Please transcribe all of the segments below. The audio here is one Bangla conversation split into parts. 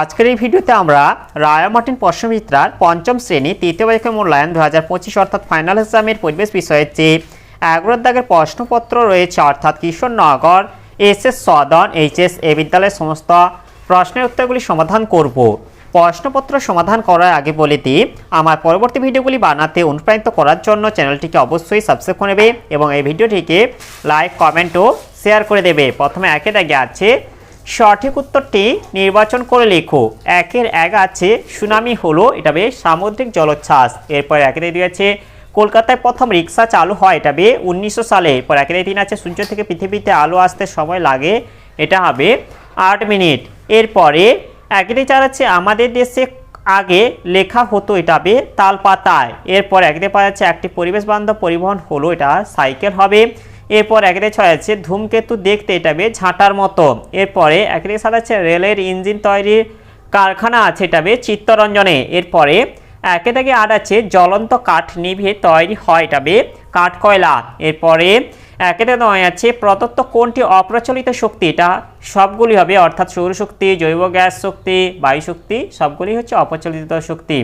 আজকের এই ভিডিওতে আমরা রায়া মার্টিন প্রশ্নবিত্রার পঞ্চম শ্রেণি, তৃতীয় বার্ষিক মূল্যায়ন দু হাজার পঁচিশ অর্থাৎ ফাইনাল এক্সামের পরিবেশ বিষয়ের যে এগারো দাগের প্রশ্নপত্র রয়েছে, অর্থাৎ Kishorenagar S S Sadan HS এ বিদ্যালয়ের সমস্ত প্রশ্নের উত্তরগুলি সমাধান করব। প্রশ্নপত্র সমাধান করার আগে বলে দিই, আমার পরবর্তী ভিডিওগুলি বানাতে অনুপ্রাণিত করার জন্য চ্যানেলটিকে অবশ্যই সাবস্ক্রাইব করে নেবে এবং এই ভিডিওটিকে লাইক কমেন্ট ও শেয়ার করে দেবে। প্রথমে একে দাগে আছে সঠিক উত্তরটি নির্বাচন করে লেখো। একের এক আছে, সুনামি হলো, এটা বেশ সামুদ্রিক জলোচ্ছ্বাস। এরপর একের দুই আছে, কলকাতায় প্রথম রিক্সা চালু হয়, এটা বে উনিশশো সালে। এরপর একের তিন আছে সূর্য থেকে পৃথিবীতে আলো আসতে সময় লাগে, এটা হবে আট মিনিট। এরপরে একের চার আছে, আমাদের দেশে আগে লেখা হতো, এটা হবে তাল পাতায় এরপর একদে পাওয়া যাচ্ছে একটি পরিবেশ বান্ধব পরিবহন হলো, এটা সাইকেল হবে। এরপর একের ছয় আছে, ধূমকেতু দেখতে এটা বেশ ঝাঁটার মতো। এরপরে একের সাত আছে, রেলের ইঞ্জিন তৈরির কারখানা আছে এটা বেশ চিত্তরঞ্জনে। এরপরে একে থেকে আট আছে, জ্বলন্ত কাঠ নিভিয়ে তৈরি হয় এটা বে কাঠ কয়লা এরপরে একেতে নয় আছে প্রদত্ত কোনটি অপ্রচলিত শক্তি? এটা সবগুলি হবে, অর্থাৎ সৌরশক্তি জৈব গ্যাস শক্তি, বায়ু শক্তি, সবগুলি হচ্ছে অপ্রচলিত শক্তি।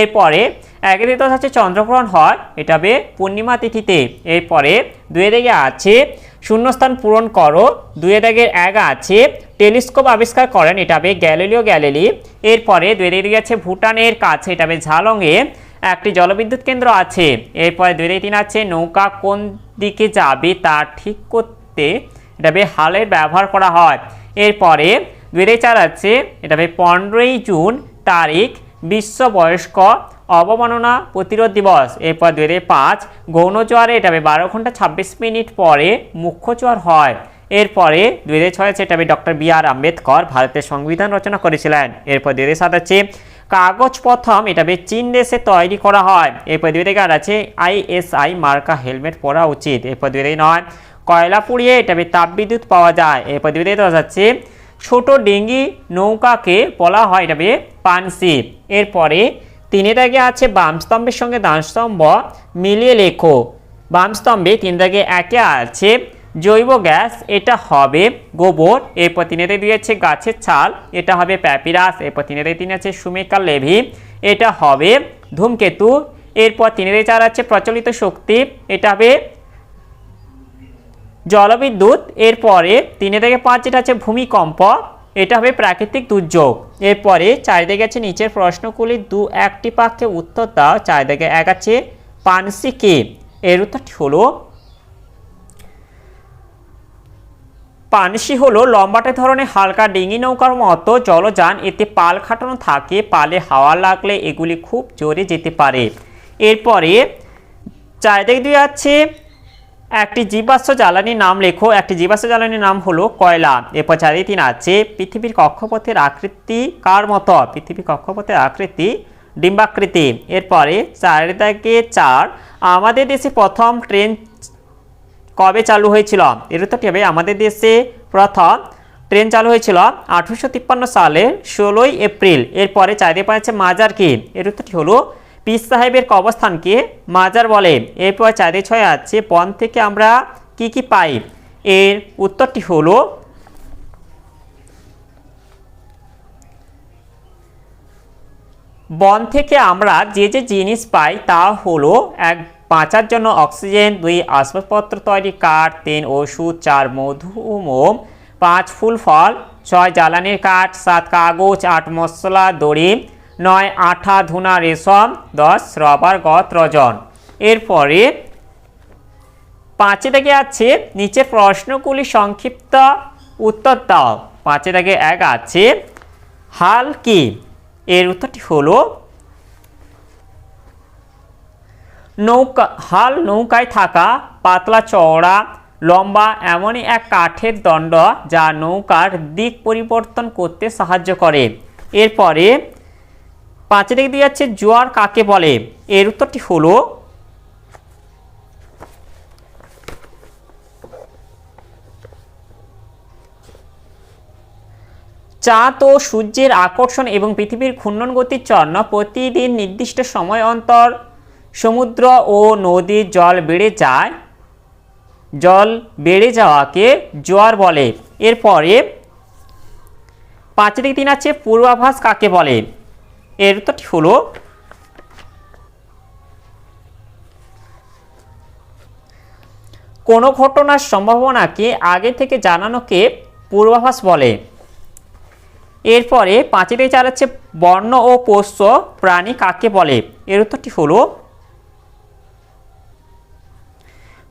এরপরে একের দশ আছে চন্দ্রগ্রহণ হয়, এটা হবে পূর্ণিমা তিথিতে। এরপরে দুয়ে দিকে আছে, শূন্যস্থান পূরণ করো দুয়ে দাগের এক আছে, টেলিস্কোপ আবিষ্কার করেন, এটা হবে গ্যালিলিও গ্যালিলি। এরপরে দুয়ে দিকে আছে ভুটানের কাছে, এটা হবে ঝালংয়ে। একটি জলবিদ্যুৎ কেন্দ্র আছে। এরপরে দুই দিকে তিন আছে। নৌকা কোন দিকে যাবে তা ঠিক করতে এটা হবে হালের ব্যবহার করা হয়। এরপরে দুই চার আছে। এটা হবে পনেরোই জুন তারিখ বিশ্ব বয়স্ক অবমাননা প্রতিরোধ দিবস। এরপর দুই হাজার পাঁচ গৌণ জোয়ারে এটা বারো ঘণ্টা ছাব্বিশ মিনিট পরে মুখ্য জোয়ার হয়। এরপরে দুই হাজার ছয় আছে এটা ডক্টর বি আর আম্বেদকর ভারতের সংবিধান রচনা করেছিলেন। এরপর দুই হাজার সাত আছে। কাগজ প্রথম এটা চীন দেশে তৈরি করা হয়। এরপর দুই হাজার আছে আইএসআই মার্কা হেলমেট পরা উচিত। এরপর দুই নয়, কয়লা পুড়িয়ে এটা তাপবিদ্যুৎ পাওয়া যায়। এরপর দুই হাজার দশ আছে ছোট ডিঙ্গি নৌকাকে বলা হয় এটা পানসি। এরপরে তিনে দাগে আছে বাম স্তম্ভের সঙ্গে স্তম্ভ মিলিয়ে লেখো। বাম স্তম্ভে তিন দাগে একে আছে জৈব গ্যাস, এটা হবে গোবর এরপর তিনে দাগে দিয়েছে গাছের ছাল, এটা হবে প্যাপিরাস এরপর তিনে দাগে তিন আছে সুমেকা লেভি, এটা হবে ধূমকেতু এরপর তিনে দাগে চার আছে প্রচলিত শক্তি, এটা হবে জলবিদ্যুৎ এরপরে তিনে থেকে পাঁচ যেটা আছে ভূমিকম্প, এটা হবে প্রাকৃতিক দুর্যোগ এরপরে চারিদিকে আছে নিচের প্রশ্নগুলি, দু একটি পাক্ষে উত্তর দাও, চারিদিকে এক আছে পানসি কে এর উত্তরটি হলো পানসি হলো লম্বাটে ধরনের হালকা ডিঙি নৌকার মতো জলযান। এতে পাল খাটানো থাকে, পালে হাওয়া লাগলে এগুলি খুব জোরে যেতে পারে। এরপরে চারিদিক দিয়ে আছে একটি জীবাশ্ম জ্বালানির নাম লেখো। একটি জীবাশ্ম জ্বালানির নাম হলো কয়লা। এরপর চারি তিন আছে পৃথিবীর কক্ষপথের আকৃতি কার মতো? পৃথিবীর কক্ষপথের আকৃতি ডিম্বাকৃতি। এরপরে চারিদিকে চার। আমাদের দেশে প্রথম ট্রেন কবে চালু হয়েছিল? এর হবে আমাদের দেশে প্রথম ট্রেন চালু হয়েছিল আঠারোশো তিপ্পান্ন সালে ষোলোই এপ্রিল। এরপরে চারিদিকে পাচ্ছে মাজার কি? এর উত্তরটি হলো পীর সাহেবের কবস্থানকে মাজার বলে। এরপর চাঁদে ছয় আছে বন থেকে আমরা কি কি পাই? এর উত্তরটি হলো বন থেকে আমরা যে যে জিনিস পাই তা হলো এক বাঁচার জন্য অক্সিজেন, দুই আসবাবপত্র তৈরি, কাঠ, তিন ওষুধ চার মধু মোম, পাঁচ ফুল ফল, ছয় জ্বালানির কাঠ, সাত কাগজ, আট মশলা, দড়ি, নয় আঠা ধুনা রেশম, দশ রবার গত রজন। এরপরে পাঁচে থেকে আছে নিচের প্রশ্নগুলি সংক্ষিপ্ত উত্তর দাও। পাঁচে থেকে এক আছে, হাল কি? এর উত্তরটি হলো নৌকা, হাল নৌকায় থাকা, পাতলা চওড়া, লম্বা এমনই এক কাঠের দণ্ড যা নৌকার দিক পরিবর্তন করতে সাহায্য করে। এরপরে পাঁচে দিকে দিয়ে যাচ্ছে জোয়ার কাকে বলে? এর উত্তরটি হলো চাঁদ ও সূর্যের আকর্ষণ এবং পৃথিবীর ঘূর্ণন গতির জন্য প্রতিদিন নির্দিষ্ট সময় অন্তর সমুদ্র ও নদীর জল বেড়ে যায়। জল বেড়ে যাওয়াকে জোয়ার বলে। এরপরে পাঁচ থেকে তিন আছে, পূর্বাভাস কাকে বলে? এর উত্তরটি হলো কোনো ঘটনার সম্ভাবনাকে আগে থেকে জানানোকে পূর্বাভাস বলে। এরপরে পাঁচিতে চার হচ্ছে বর্ণ ও পোষ্য প্রাণী কাকে বলে? এর উত্তরটি হলো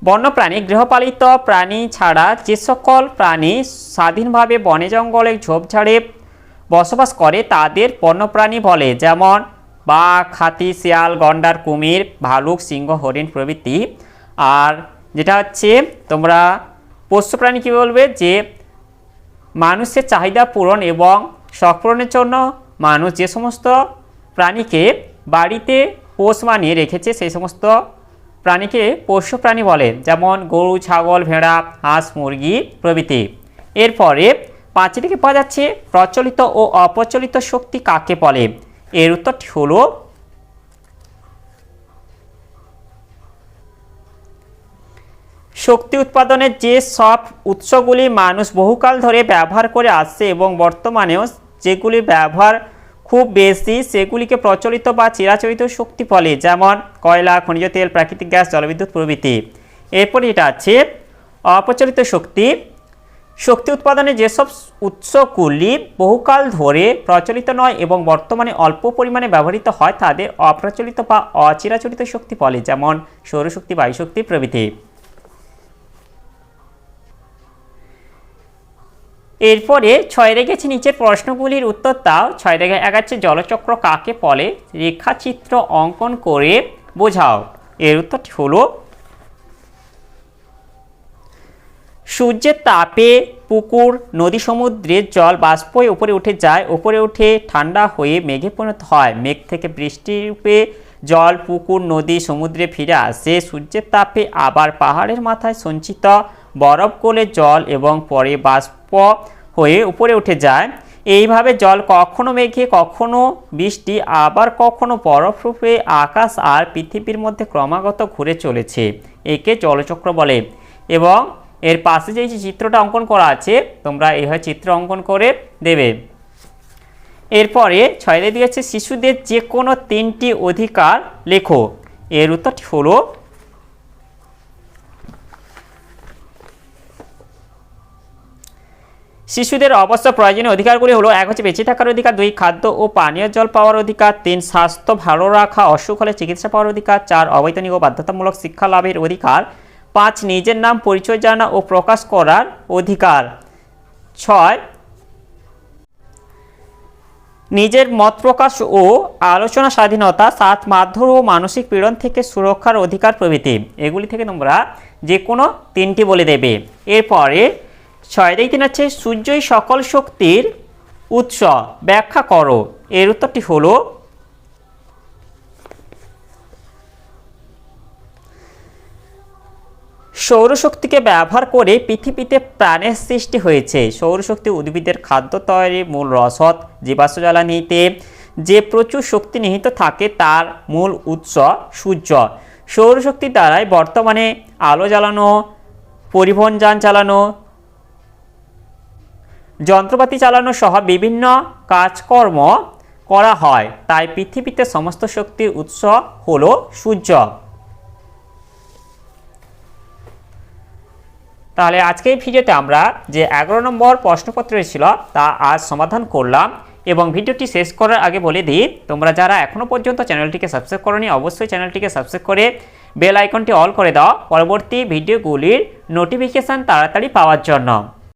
বন্যপ্রাণী, গৃহপালিত প্রাণী ছাড়া যে সকল প্রাণী স্বাধীনভাবে বনে জঙ্গলে ঝোপঝাড়ে বসবাস করে, তাদের বন্যপ্রাণী বলে, যেমন বাঘ, হাতি, শিয়াল, গন্ডার, কুমির, ভালুক, সিংহ, হরিণ প্রভৃতি। আর যেটা হচ্ছে, তোমরা পোষ্য প্রাণী কী বলবে? যে মানুষের চাহিদা পূরণ এবং শখ পূরণের জন্য মানুষ যে সমস্ত প্রাণীকে বাড়িতে পোষ মানিয়ে রেখেছে, সেই সমস্ত প্রাণীকে পোষ্য প্রাণী বলে, যেমন গরু, ছাগল, ভেড়া, হাঁস, মুরগি প্রভৃতি। এরপরে পাঁচটি থেকে পাওয়া যাচ্ছে, প্রচলিত ও অপ্রচলিত শক্তি কাকে বলে? এর উত্তরটি হলো শক্তি উৎপাদনের যে সব উৎসগুলি মানুষ বহুকাল ধরে ব্যবহার করে আসছে এবং বর্তমানেও যেগুলি ব্যবহার খুব বেশি সেগুলিকে প্রচলিত বা চিরাচরিত শক্তি বলে, যেমন কয়লা, খনিজ তেল, প্রাকৃতিক গ্যাস, জলবিদ্যুৎ প্রভৃতি। এরপরে এটা আছে অপ্রচলিত শক্তি। শক্তি উৎপাদনে যেসব উৎসগুলি বহুকাল ধরে প্রচলিত নয় এবং বর্তমানে অল্প পরিমাণে ব্যবহৃত হয়, তাদের অপ্রচলিত বা অচিরাচরিত শক্তি বলে, যেমন সৌরশক্তি, বায়ুশক্তি প্রভৃতি। এরপরে ছয় রেখেছে নিচের প্রশ্নগুলির উত্তর দাও। ছয় রেখে এগাচ্ছে জলচক্র কাকে বলে? রেখাচিত্র অঙ্কন করে বোঝাও। এর উত্তরটি হলো, সূর্যের তাপে পুকুর, নদী সমুদ্রের জল বাষ্প হয়ে উপরে উঠে যায়। উপরে উঠে ঠান্ডা হয়ে মেঘে পরিণত হয়। মেঘ থেকে বৃষ্টি রূপে জল, পুকুর, নদী, সমুদ্রে ফিরে আসে। সূর্যের তাপে আবার পাহাড়ের মাথায় সঞ্চিত বরফ গলে জল এবং পরে বাষ্প হয়ে উপরে উঠে যায়। এইভাবে জল কখনো মেঘে, কখনো বৃষ্টি, আবার কখনো বরফ রূপে আকাশ আর পৃথিবীর মধ্যে ক্রমাগত ঘুরে চলেছে, একে জলচক্র বলে। এবং এর পাশে যে চিত্রটা অঙ্কন করা আছে, তোমরা এইভাবে চিত্র অঙ্কন করে দেবে। এরপরে ছয়লে দিয়েছে, শিশুদের যে কোনো তিনটি অধিকার লেখো। এর উত্তরটি হলো শিশুদের অবশ্য প্রয়োজনীয় অধিকারগুলি হলো, এক হচ্ছে বেঁচে থাকার অধিকার, দুই খাদ্য ও পানীয় জল পাওয়ার অধিকার, তিন স্বাস্থ্য ভালো রাখা, অসুখ হলে চিকিৎসা পাওয়ার অধিকার, চার অবৈতনিক ও বাধ্যতামূলক শিক্ষা লাভের অধিকার, পাঁচ নিজের নাম, পরিচয় জানা ও প্রকাশ করার অধিকার, ছয় নিজের মত প্রকাশ ও আলোচনা স্বাধীনতা, সাত মাধ্যম ও মানসিক পীড়ন থেকে সুরক্ষার অধিকার প্রভৃতি। এগুলি থেকে তোমরা যে কোনো তিনটি বলে দেবে। এরপরে ছয় তিন হচ্ছে সূর্যই সকল শক্তির উৎস। ব্যাখ্যা করো। এর উত্তরটি হলো, সৌরশক্তিকে ব্যবহার করে পৃথিবীতে প্রাণের সৃষ্টি হয়েছে। সৌরশক্তি উদ্ভিদের খাদ্য তৈরি মূল রসদ, জীবাশ্ম জ্বালানিতে যে প্রচুর শক্তি নিহিত থাকে তার মূল উৎস সূর্য। সৌরশক্তি দ্বারাই বর্তমানে আলো জ্বালানো, পরিবহন যান চালানো যন্ত্রপাতি চালানো সহ বিভিন্ন কাজকর্ম করা হয়। তাই পৃথিবীতে সমস্ত শক্তির উৎস হলো সূর্য। তাহলে আজকে এই ভিডিওতে আমরা যে এগারো নম্বর প্রশ্নপত্র ছিল, তা আজ সমাধান করলাম এবং ভিডিওটি শেষ করার আগে বলে দিই, তোমরা যারা এখনও পর্যন্ত চ্যানেলটিকে সাবস্ক্রাইব করনি, অবশ্যই চ্যানেলটিকে সাবস্ক্রাইব করে বেল আইকনটি অল করে দাও। পরবর্তী ভিডিওগুলির নোটিফিকেশান তাড়াতাড়ি পাওয়ার জন্য।